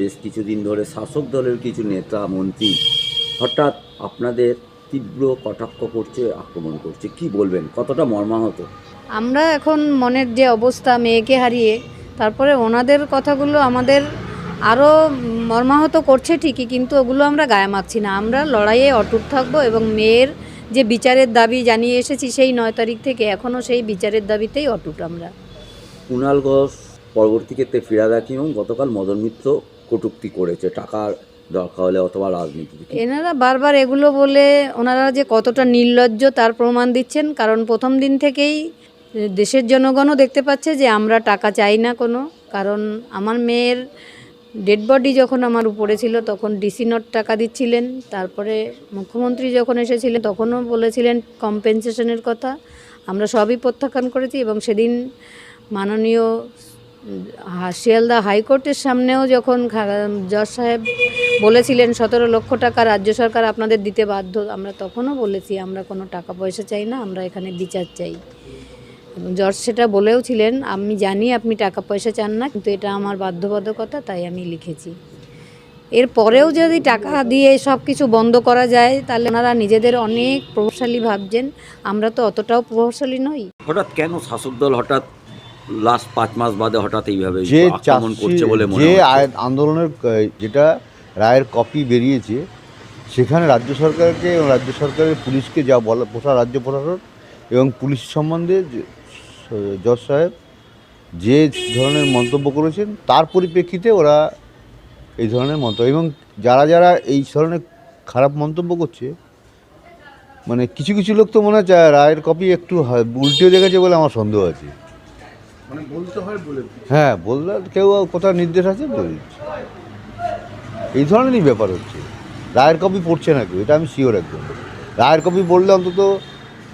বেশ কিছুদিন ধরে শাসক দলের কিছু নেতা মন্ত্রী হঠাৎ আপনাদের তীব্র কটাক্ষ করছে আক্রমণ করছে। কি বলবেন? কতটা মর্মাহত? আমরা এখন মনের যে অবস্থা মেয়েকে হারিয়ে তারপরে ওনাদের কথাগুলো আমাদের আরও মর্মাহত করছে ঠিকই কিন্তু ওগুলো আমরা গায়ে মাখছি না। আমরা লড়াইয়ে অটুট থাকব এবং মেয়ের যে বিচারের দাবি জানিয়ে এসেছি সেই নয় তারিখ থেকে এখনও সেই বিচারের দাবিতেই অটুট আমরা। কুণাল ঘোষ পরবর্তী ক্ষেত্রে ফিরাদ হাকিম গতকাল মদন মিত্র কটূক্তি করেছে টাকার দরকার হলে অথবা রাজনীতি এনারা বারবার এগুলো বলে, ওনারা যে কতটা নির্লজ্জ তার প্রমাণ দিচ্ছেন, কারণ প্রথম দিন থেকেই দেশের জনগণও দেখতে পাচ্ছে যে আমরা টাকা চাই না কোনো। কারণ আমার মেয়ের ডেড বডি যখন আমার উপরে ছিল, তখন ডিসি নট টাকা দিচ্ছিলেন। তারপরে মুখ্যমন্ত্রী যখন এসেছিলেন, তখনও বলেছিলেন কম্পেনসেশনের কথা। আমরা সবই প্রত্যাখ্যান করেছি এবং সেদিন মাননীয় শিয়ালদা হাইকোর্টের সামনেও যখন জজ সাহেব বলেছিলেন, সতেরো লক্ষ টাকা রাজ্য সরকার আপনাদের দিতে বাধ্য আমরা তখনও বলেছি, আমরা কোনো টাকা পয়সা চাই না, আমরা এখানে বিচার চাই। জজ সেটা বলেও ছিলেন, আমি জানি আপনি টাকা পয়সা চান না, কিন্তু এটা আমার বাধ্যবাধকতা, তাই আমি লিখেছি। এর পরেও যদি টাকা দিয়ে সব কিছু বন্ধ করা যায়, তাহলে ওনারা নিজেদের অনেক প্রভাবশালী ভাবছেন। আমরা তো অতটাও প্রভাবশালী নই। হঠাৎ কেন শাসক দল হঠাৎ লাস্ট পাঁচ মাস বাদে হঠাৎ এইভাবে যে আক্রমণ করছে বলে মনে যে আন্দোলনের যেটা রায়ের কপি বেরিয়েছে সেখানে রাজ্য সরকারকে এবং রাজ্য সরকারের পুলিশকে যা বলা পোষা রাজ্য প্রশাসন এবং পুলিশ সম্বন্ধে জজ সাহেব যে ধরনের মন্তব্য করেছেন তার পরিপ্রেক্ষিতে ওরা এই ধরনের মন্তব্য এবং যারা যারা এই ধরনের খারাপ মন্তব্য করছে মানে কিছু কিছু লোক তো মনে হচ্ছে রায়ের কপি একটু হয়- উল্টেও দেখেছে বলে আমার সন্দেহ আছে। মানে বলতে হয় বলে হ্যাঁ বললে কেউ কোথাও নির্দেশ আছে বলে দিচ্ছে। এই ধরনেরই ব্যাপার হচ্ছে। রায়ের কপি পড়ছে না কেউ এটা আমি শিওর একদম। রায়ের কপি বললে অন্তত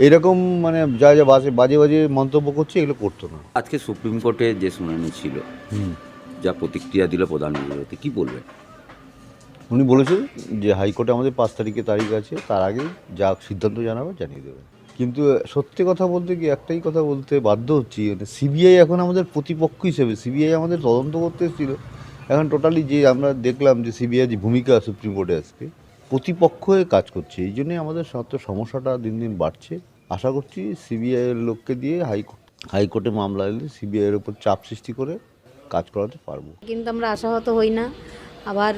এরকম মানে যা যা বাজে বাজে বাজে মন্তব্য করছে এগুলো করতো না। আজকে সুপ্রিম কোর্টে যে শুনানি ছিল যা প্রতিক্রিয়া দিল প্রধান বিচারপতি কি বলবেন? উনি বলেছেন যে হাইকোর্টে আমাদের পাঁচ তারিখে তারিখ আছে তার আগে যা সিদ্ধান্ত জানাবে জানিয়ে দেবে কিন্তু সত্যি কথা বলতে কি একটাই কথা বলতে বাধ্য হচ্ছি মানে সিবিআই এখন আমাদের প্রতিপক্ষ হিসেবে সিবিআই আমাদের তদন্ত করতে এসেছিল। এখন টোটালি যে আমরা দেখলাম যে সিবিআই যে ভূমিকা সুপ্রিম কোর্টে আজকে, প্রতিপক্ষ হয়ে কাজ করছে। এই জন্যই আমাদের সত্য সমস্যাটা দিন দিন বাড়ছে। আশা করছি সিবিআইয়ের লোককে দিয়ে হাইকোর্ট হাইকোর্টে মামলা এলে সিবিআইয়ের উপর চাপ সৃষ্টি করে কাজ করাতে পারব। কিন্তু আমরা আশাহত হই না। আবার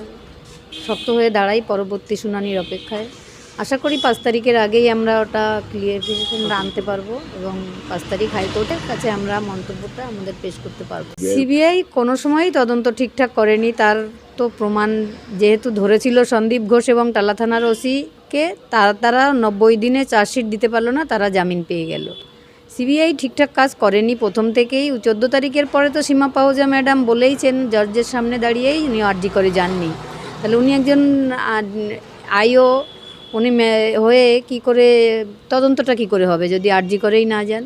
শক্ত হয়ে দাঁড়াই পরবর্তী শুনানির অপেক্ষায়। আশা করি পাঁচ তারিখের আগেই আমরা ওটা ক্লিয়ারিফিকেশনটা আনতে পারব এবং পাঁচ তারিখ হাইকোর্টের কাছে আমরা মন্তব্যটা আমাদের পেশ করতে পারব। সিবিআই কোনো সময়ই তদন্ত ঠিকঠাক করেনি। তার তো প্রমাণ যেহেতু ধরেছিল সন্দীপ ঘোষ এবং টালা থানার ওসিকে, তারা তারা নব্বই দিনে চার্জশিট দিতে পারল না, তারা জামিন পেয়ে গেল। সিবিআই ঠিকঠাক কাজ করেনি প্রথম থেকেই। চোদ্দ তারিখের পরে তো সীমা পাহুজা ম্যাডাম বলেইছেন জর্জের সামনে দাঁড়িয়েই উনি আর্জি করে যাননি। তাহলে উনি একজন আইও উনি হয়ে কি করে তদন্তটা কি করে হবে যদি আর্জি করেই না যান?